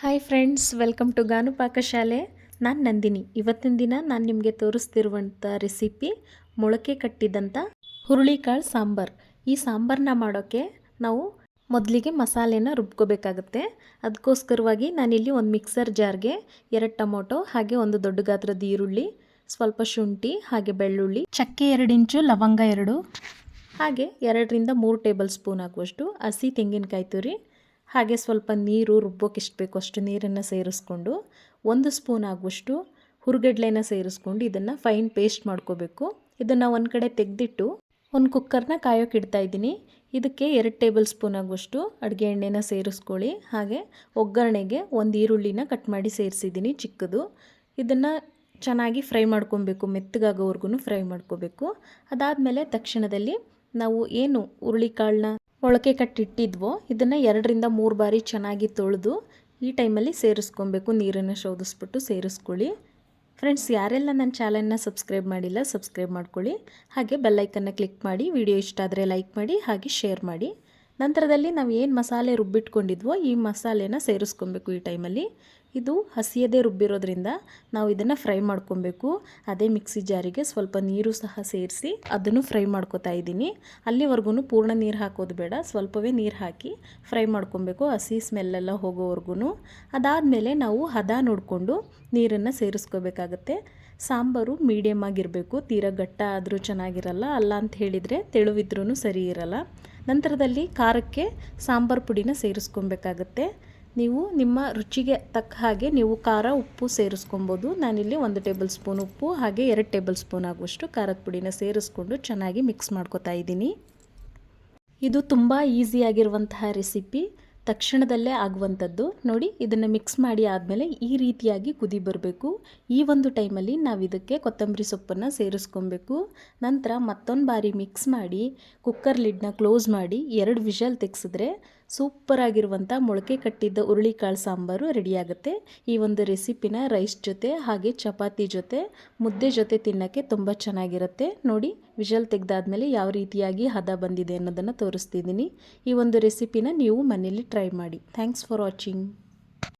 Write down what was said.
Hi friends welcome to Ganu Pakashale ನಾನು ನಂದಿನಿ. ಇವತ್ತಿನ ದಿನ ನಾನು ನಿಮಗೆ ತೋರಿಸ್ತಿರುವಂಥ ರೆಸಿಪಿ ಮೊಳಕೆ ಕಟ್ಟಿದಂಥ ಹುರುಳಿಕಾಳು ಸಾಂಬಾರು. ಈ ಸಾಂಬಾರನ್ನ ಮಾಡೋಕ್ಕೆ ನಾವು ಮೊದಲಿಗೆ ಮಸಾಲೆನ ರುಬ್ಕೋಬೇಕಾಗುತ್ತೆ. ಅದಕ್ಕೋಸ್ಕರವಾಗಿ ನಾನಿಲ್ಲಿ ಒಂದು ಮಿಕ್ಸರ್ ಜಾರ್ಗೆ ಎರಡು ಟೊಮೊಟೊ, ಹಾಗೆ ಒಂದು ದೊಡ್ಡ ಗಾತ್ರದ ಈರುಳ್ಳಿ, ಸ್ವಲ್ಪ ಶುಂಠಿ, ಹಾಗೆ ಬೆಳ್ಳುಳ್ಳಿ, ಚಕ್ಕೆ ಎರಡು ಇಂಚು, ಲವಂಗ ಎರಡು, ಹಾಗೆ ಎರಡರಿಂದ ಮೂರು ಟೇಬಲ್ ಸ್ಪೂನ್ ಆಗುವಷ್ಟು ಹಸಿ ತೆಂಗಿನಕಾಯಿ ತುರಿ ಹಾಗೆ ಸ್ವಲ್ಪ ನೀರು ರುಬ್ಬೋಕೆ ಎಷ್ಟು ಬೇಕೋ ಅಷ್ಟು ನೀರನ್ನು ಸೇರಿಸ್ಕೊಂಡು ಒಂದು ಸ್ಪೂನ್ ಆಗುವಷ್ಟು ಹುರುಗಡ್ಲೆನ ಸೇರಿಸ್ಕೊಂಡು ಇದನ್ನು ಫೈನ್ ಪೇಸ್ಟ್ ಮಾಡ್ಕೋಬೇಕು. ಇದನ್ನು ಒಂದು ಕಡೆ ತೆಗೆದಿಟ್ಟು ಒಂದು ಕುಕ್ಕರ್ನ ಕಾಯೋಕೆ ಇಡ್ತಾ ಇದ್ದೀನಿ. ಇದಕ್ಕೆ ಎರಡು ಟೇಬಲ್ ಸ್ಪೂನ್ ಆಗುವಷ್ಟು ಅಡುಗೆ ಎಣ್ಣೆನ ಸೇರಿಸ್ಕೊಳ್ಳಿ. ಹಾಗೆ ಒಗ್ಗರಣೆಗೆ ಒಂದು ಈರುಳ್ಳಿನ ಕಟ್ ಮಾಡಿ ಸೇರಿಸಿದ್ದೀನಿ ಚಿಕ್ಕದು. ಇದನ್ನು ಚೆನ್ನಾಗಿ ಫ್ರೈ ಮಾಡ್ಕೊಬೇಕು. ಮೆತ್ತಗಾಗೋವರೆಗೂ ಫ್ರೈ ಮಾಡ್ಕೋಬೇಕು. ಅದಾದಮೇಲೆ ತಕ್ಷಣದಲ್ಲಿ ನಾವು ಏನು ಹುರುಳಿಕಾಳನ್ನ ಮೊಳಕೆ ಕಟ್ಟಿಟ್ಟಿದ್ವೋ ಇದನ್ನು ಎರಡರಿಂದ ಮೂರು ಬಾರಿ ಚೆನ್ನಾಗಿ ತೊಳೆದು ಈ ಟೈಮಲ್ಲಿ ಸೇರಿಸ್ಕೊಬೇಕು, ನೀರನ್ನು ಶೋಧಿಸ್ಬಿಟ್ಟು ಸೇರಿಸ್ಕೊಳ್ಳಿ. ಫ್ರೆಂಡ್ಸ್ ಯಾರೆಲ್ಲ ನನ್ನ ಚಾನಲ್ನ ಸಬ್ಸ್ಕ್ರೈಬ್ ಮಾಡಿಲ್ಲ ಸಬ್ಸ್ಕ್ರೈಬ್ ಮಾಡ್ಕೊಳ್ಳಿ. ಹಾಗೆ ಬೆಲ್ಲೈಕನ್ನು ಕ್ಲಿಕ್ ಮಾಡಿ ವಿಡಿಯೋ ಇಷ್ಟ ಆದರೆ ಲೈಕ್ ಮಾಡಿ, ಹಾಗೆ ಶೇರ್ ಮಾಡಿ. ನಂತರದಲ್ಲಿ ನಾವು ಏನು ಮಸಾಲೆ ರುಬ್ಬಿಟ್ಕೊಂಡಿದ್ವೋ ಈ ಮಸಾಲೆನ ಸೇರಿಸ್ಕೊಬೇಕು ಈ ಟೈಮಲ್ಲಿ. ಇದು ಹಸಿಯದೇ ರುಬ್ಬಿರೋದ್ರಿಂದ ನಾವು ಇದನ್ನು ಫ್ರೈ ಮಾಡ್ಕೊಬೇಕು. ಅದೇ ಮಿಕ್ಸಿ ಜಾರಿಗೆ ಸ್ವಲ್ಪ ನೀರು ಸಹ ಸೇರಿಸಿ ಅದನ್ನು ಫ್ರೈ ಮಾಡ್ಕೊತಾ ಇದ್ದೀನಿ. ಅಲ್ಲಿವರೆಗೂ ಪೂರ್ಣ ನೀರು ಹಾಕೋದು ಬೇಡ, ಸ್ವಲ್ಪವೇ ನೀರು ಹಾಕಿ ಫ್ರೈ ಮಾಡ್ಕೊಬೇಕು. ಹಸಿ ಸ್ಮೆಲ್ಲೆಲ್ಲ ಹೋಗೋವರೆಗೂ ಅದಾದಮೇಲೆ ನಾವು ಹದ ನೋಡಿಕೊಂಡು ನೀರನ್ನು ಸೇರಿಸ್ಕೋಬೇಕಾಗತ್ತೆ. ಸಾಂಬಾರು ಮೀಡಿಯಮ್ ಆಗಿರಬೇಕು, ತೀರ ಗಟ್ಟ ಆದರೂ ಚೆನ್ನಾಗಿರಲ್ಲ, ಅಲ್ಲ ಅಂತ ಹೇಳಿದರೆ ತೆಳುವಿದ್ರೂ ಸರಿ ಇರಲ್ಲ. ನಂತರದಲ್ಲಿ ಖಾರಕ್ಕೆ ಸಾಂಬಾರು ಪುಡಿನ ಸೇರಿಸ್ಕೊಬೇಕಾಗತ್ತೆ. ನೀವು ನಿಮ್ಮ ರುಚಿಗೆ ತಕ್ಕ ಹಾಗೆ ನೀವು ಖಾರ, ಉಪ್ಪು ಸೇರಿಸ್ಕೊಬೋದು. ನಾನಿಲ್ಲಿ ಒಂದು ಟೇಬಲ್ ಸ್ಪೂನ್ ಉಪ್ಪು, ಹಾಗೆ ಎರಡು ಟೇಬಲ್ ಸ್ಪೂನ್ ಆಗುವಷ್ಟು ಖಾರದ ಪುಡಿನ ಸೇರಿಸ್ಕೊಂಡು ಚೆನ್ನಾಗಿ ಮಿಕ್ಸ್ ಮಾಡ್ಕೋತಾ ಇದ್ದೀನಿ. ಇದು ತುಂಬ ಈಸಿಯಾಗಿರುವಂತಹ ರೆಸಿಪಿ ತಕ್ಷಣದಲ್ಲೇ ಆಗುವಂಥದ್ದು ನೋಡಿ, ಇದನ್ನು ಮಿಕ್ಸ್ ಮಾಡಿ ಆದಮೇಲೆ ಈ ರೀತಿಯಾಗಿ ಕುದಿ ಬರಬೇಕು. ಈ ಒಂದು ಟೈಮಲ್ಲಿ ನಾವು ಇದಕ್ಕೆ ಕೊತ್ತಂಬರಿ ಸೊಪ್ಪನ್ನು ಸೇರಿಸ್ಕೊಬೇಕು. ನಂತರ ಮತ್ತೊಂದು ಬಾರಿ ಮಿಕ್ಸ್ ಮಾಡಿ ಕುಕ್ಕರ್ ಲಿಡ್ನ ಕ್ಲೋಸ್ ಮಾಡಿ, ಎರಡು ವಿಷಲ್ ತೆಗೆಸಿದ್ರೆ ಸೂಪರಾಗಿರುವಂಥ ಮೊಳಕೆ ಕಟ್ಟಿದ್ದ ಹುರುಳಿಕಾಳು ಸಾಂಬಾರು ರೆಡಿಯಾಗುತ್ತೆ ಈ ಒಂದು ರೆಸಿಪಿನ ರೈಸ್ ಜೊತೆ ಹಾಗೆ ಚಪಾತಿ ಜೊತೆ, ಮುದ್ದೆ ಜೊತೆ ತಿನ್ನೋಕ್ಕೆ ತುಂಬ ಚೆನ್ನಾಗಿರುತ್ತೆ. ನೋಡಿ, ವಿಷಲ್ ತೆಗೆದಾದ್ಮೇಲೆ ಯಾವ ರೀತಿಯಾಗಿ ಹದ ಬಂದಿದೆ ಅನ್ನೋದನ್ನು ತೋರಿಸ್ತಿದ್ದೀನಿ. ಈ ಒಂದು ರೆಸಿಪಿನ ನೀವು ಮನೇಲಿ ಟ್ರೈ ಮಾಡಿ. Thanks for watching